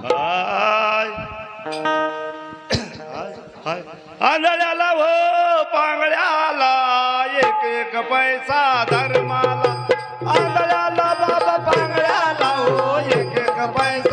हाय हाय, हाय. आंधळ्याला हो पांगळ्याला एक एक पैसा धर्माला आंधळ्याला बाबा पांगळ्याला हो एक एक पैसा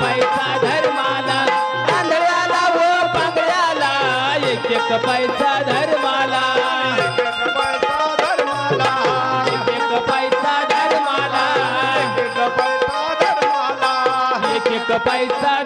पैसा धर्माला आंधळ्याला हो पांगळ्याला एक एक पैसा धर्माला. एक एक पैसा धर्माला एक एक पैसा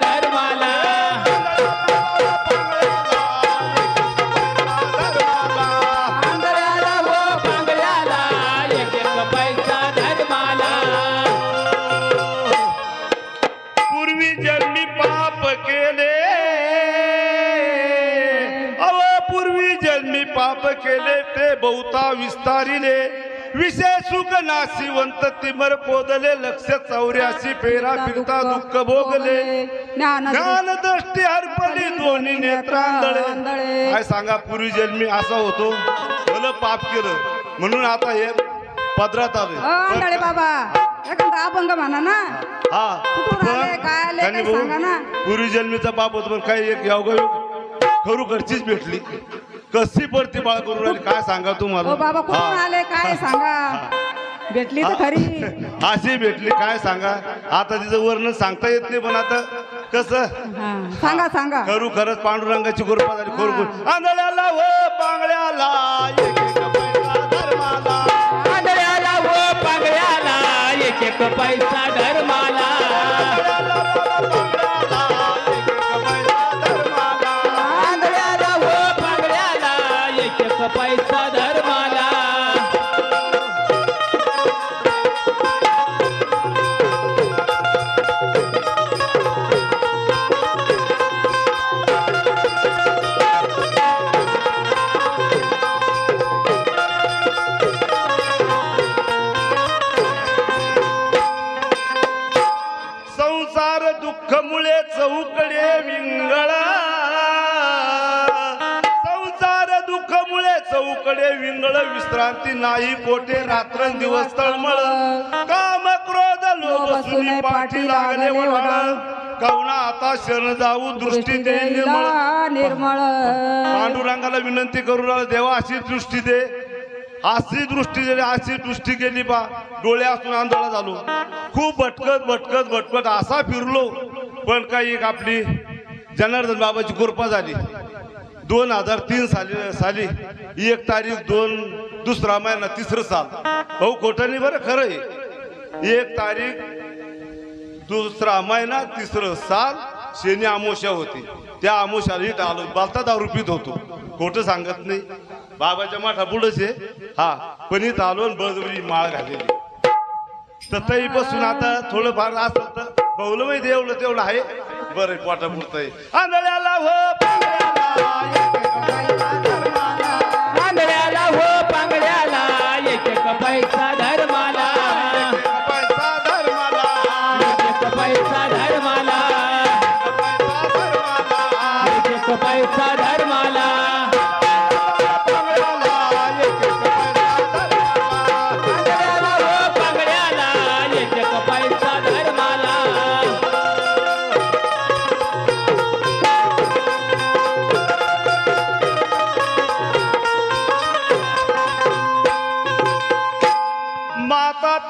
विस्तारिले. विषय सुख नाशिवंत तिमर पोदले लक्ष चौऱ्याशी फेरा फिरता दुःख भोगले. ज्ञान दृष्टी हरपली दोन्ही नेत्रांदळे. काय सांगा पूर्वी जन्मी असा होतो. भलं पाप केलं. म्हणून आता हे पदरात आले. बाबा. एखादा अभंग म्हणा ना? हा. काय. पूर्वी जन्मीचा बाप होतो पण काही एक योगायोग खरू घरचीच भेटली. कशी पडती बाळ करून राहिली काय सांगा तुम्हाला? ओ बाबा हा. आले? काय सांगा? भेटली तर खरी. अशी भेटली. काय सांगा? आता तिचं वर्णन सांगता येत नाही पण आता कसं? हा, सांगा सांगा. खरू खरंच पांडुरंगाची कृपा झाली. खोर खोर आंधळ्याला व पांगळ्याला एक एक पैसा धर्माला. आंधळ्याला हो पांगळ्याला एक एक पैसा धर्माला. एक पैसा धर्माला. संसार दुःखमुळे चौकडे विंगळ. चौकडे विंगळ विश्रांती नाही कोठे रात्र दिवस तळमळ काम क्रोध लोभ सुने पाठी लागले वडाळ. कवना आता शरण जाऊ दृष्टी दे निर्मळ. पांडुरंगाला विनंती करू राहिला देवा अशी दृष्टी दे. अशी दृष्टी दिली अशी दृष्टी केली बा. डोळे असून आंधळा झालो. खूप भटकत भटकत भटकत असा फिरलो. पण काही एक आपली जनार्दन बाबाची कृपा झाली. दोन हजार तीन साली साली एक तारीख दोन दुसरा महिना तिसरं साल. भाऊ खोटं नाही बरं खरं आहे. एक तारीख दुसरा महिना तिसरं साल शनी आमोशा होती. त्या आमोशाला इथं आलो बालता दारू पित होतो. खोटं सांगत नाही. बाबाच्या माठा पुढंच आहे. हा पण इथं आलो आणि बळजबरी माळ घालेली तर तरी बसून आता थोडंफार असं तर बहुलं माहिती एवढं तेवढं आहे. बरं पोटा पुरतं आहे हो, आंधळ्याला हो पांगळ्याला, आंधळ्याला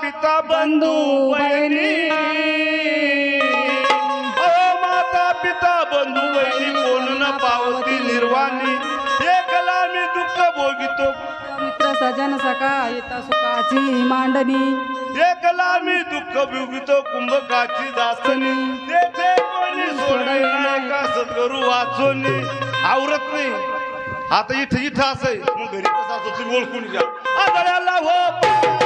पिता बंधू बहिणी. ओ माता पिता बंधू बहिणी कोण न पावती निर्वाणी. एकला मी दुःख भोगितो. मित्र सजन सखा येता सुखाची मांडणी. एकला मी दुःख भोगितो कुंभकाची दासनी कोणी का सद्गुरु वाचोनी? आवरत नाही. आता इथं इथं असं मग घरी कसं असं तुम्ही ओळखून घ्या. आदळ्याला हो.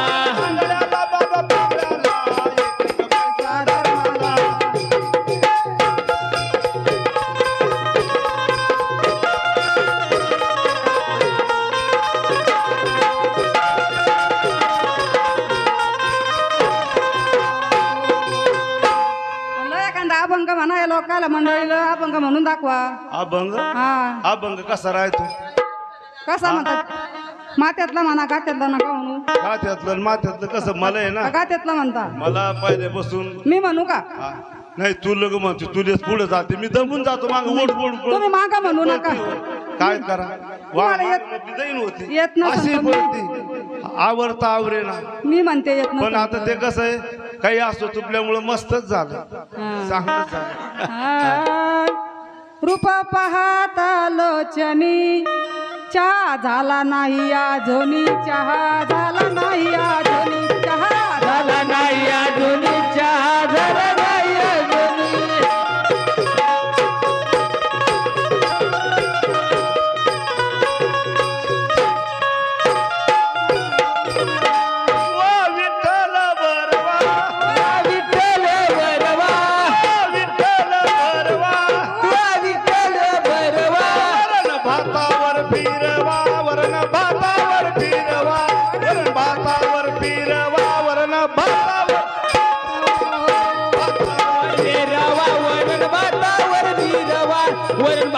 अभंग म्हणा या लोकाला मंडळीला अभंग म्हणून दाखवा. अभंग? हा. अभंग कसा राहतो? कसा म्हणतात? मात्यातला म्हणा गात्यातला नका म्हणू. माथ्यातलं आणि माथ्यातलं कसं? मला आहे ना. गात्यातला म्हणता. मला पहिल्यापासून मी म्हणू का. नाही तू लग म्हणतो तुलेच पुढे जाते. मी दमून जातो माग ओढ ओढ तुम्ही मागा म्हणू नका. काय करा? तुम्हाला येत- जाईन होती. येत नसेल अशी तर- पडती आवडता आवरे ना मी म्हणते येत पण नसेल. आता ते कसं आहे? काही असतो चुकल्यामुळे मस्तच झालं. चांगलं झालं. रूप पाहता लोचनी चहा झाला नाही आजोनी चहा झाला नाही आजोनी What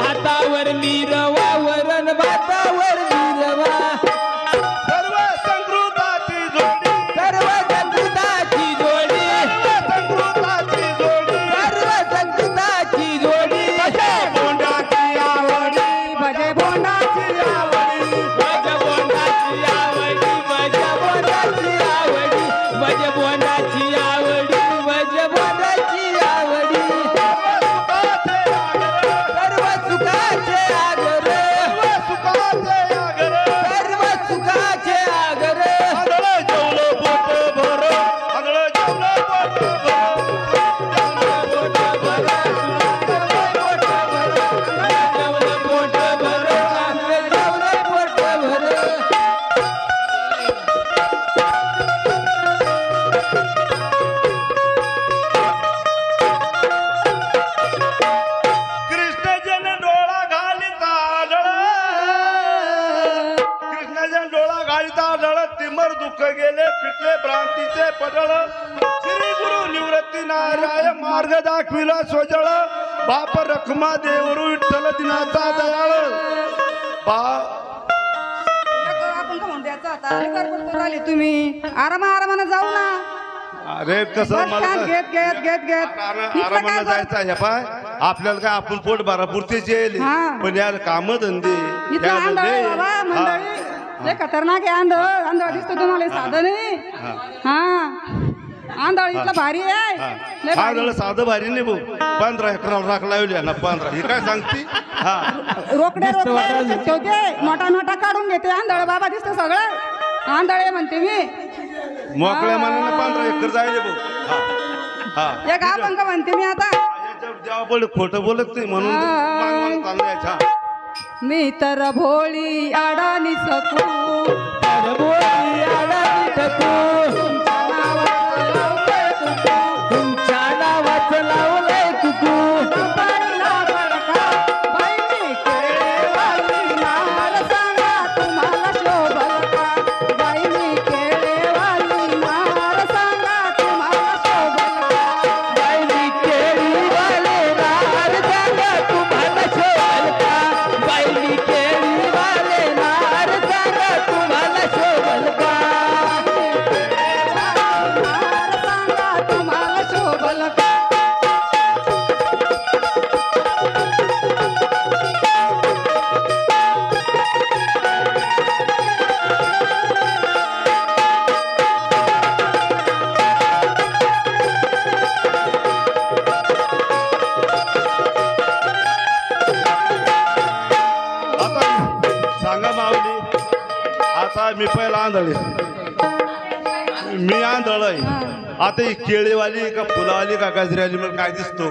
दुःख गेले पिटले भ्रांतीचे पडळ. श्री गुरु निवृत्ती नाराय मार्ग दाखविला सोजळ बाप रखमा देवरू विठ्ठल दिनाचा दयाळ. बा आपण का म्हणतो याचा आता निकार करतो राहिले तुम्ही? आरामा आरामानं जाऊ ना. अरे कसं बस मला घेत घेत घेत घेत. काय जायचं आहे पाय. आपल्याला काय आपण पोट भरापुरतेच येईल. हा. पण यार काम धंदे. इथं याला आंधळ आहे लय- बाबा हा. मंडळी. लय खतरनाक आहे आंधळ. आंधळ दिसतो तुम्हाला साधं नाही. हा. आंधळ इथलं भारी आहे. लय हा भारी. साधं भारी नाही भाऊ. पंधरा एकराला राख लावली ना पंधरा. हे काय सांगते? हा. रोकडे रोकडे. नोटा नोटा काढून घेते. आंधळ बाबा दिसतं सगळं. आंधळ आहे म्हणते मी. मोकळ्या मनानं पंधरा एकर जायले भाऊ. हा. हा. एक आपण का म्हणते मी आता. याच्यावर जेव्हा बोल खोटं बोलत नाही म्हणून हा. माग माग चाललं याच्या. मी तर भोळी अडाणी सकू. तर भोळी अडाणी सकू. मी पहिला आंधळे. मी आंधळ आहे आता ही केळीवाली का फुलावाली का गजऱ्यावाली मला काय दिसतो?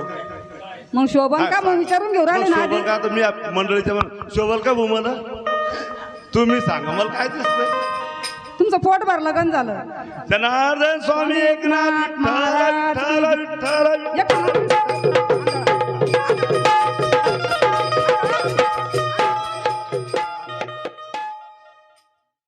मग शोभन का मग विचारून घेऊ राहिले मग ना शोभल आधी? का आता मी आप- मंडळीच्या म्हण- शोभल का भाऊ मला तुम्ही सांगा मला काय दिसतंय? तुमचं पोट भरलं गण झालं. जनार्दन स्वामी एकनाथ विठ्ठल विठ्ठल विठ्ठल एक